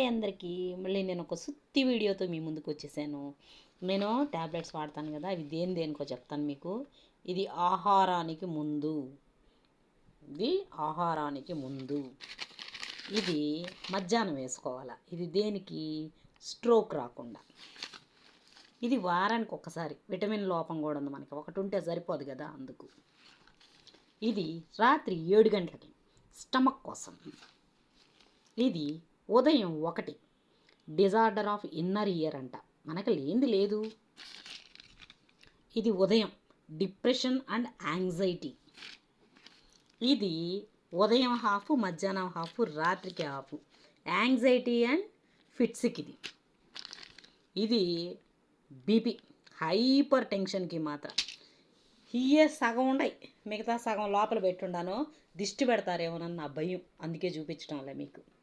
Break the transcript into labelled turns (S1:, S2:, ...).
S1: Hi అందరికీ మళ్ళీ నేను ఒక సుత్తి వీడియోతో మీ ముందుకు వచ్చేసాను. నేను ట్యాబ్లెట్స్ వాడతాను కదా అవి దేని దేనికో చెప్తాను మీకు. ఇది ఆహారానికి ముందు. ఇది ఆహారానికి ముందు. ఇది మధ్యాహ్నం వేసుకోవాలా? ఇది దేనికి? స్ట్రోక్ రాకుండా. ఇది వారానికి ఒకసారి విటమిన్ లోపం కూడా ఉంది మనకి. ఒకటి ఉంటే సరిపోదు కదా అందుకు. ఇది రాత్రి ఏడు గంటలకి స్టమక్ కోసం. ఇది ఉదయం ఒకటి. డిజార్డర్ ఆఫ్ ఇన్నర్ ఇయర్ అంట. మనకు లేనిది లేదు. ఇది ఉదయం. Depression and anxiety. ఇది ఉదయం హాఫ్ మధ్యాహ్నం హాఫ్ రాత్రికి హాఫ్. యాంగ్జైటీ అండ్ ఫిట్స్కి ఇది. ఇది బీపీ హైపర్ టెన్షన్కి మాత్రం. ఇయే సగం ఉండయి. మిగతా సగం లోపల పెట్టుండాను దిష్టి పెడతారేమోనన్న నా భయం. అందుకే చూపించడంలే మీకు.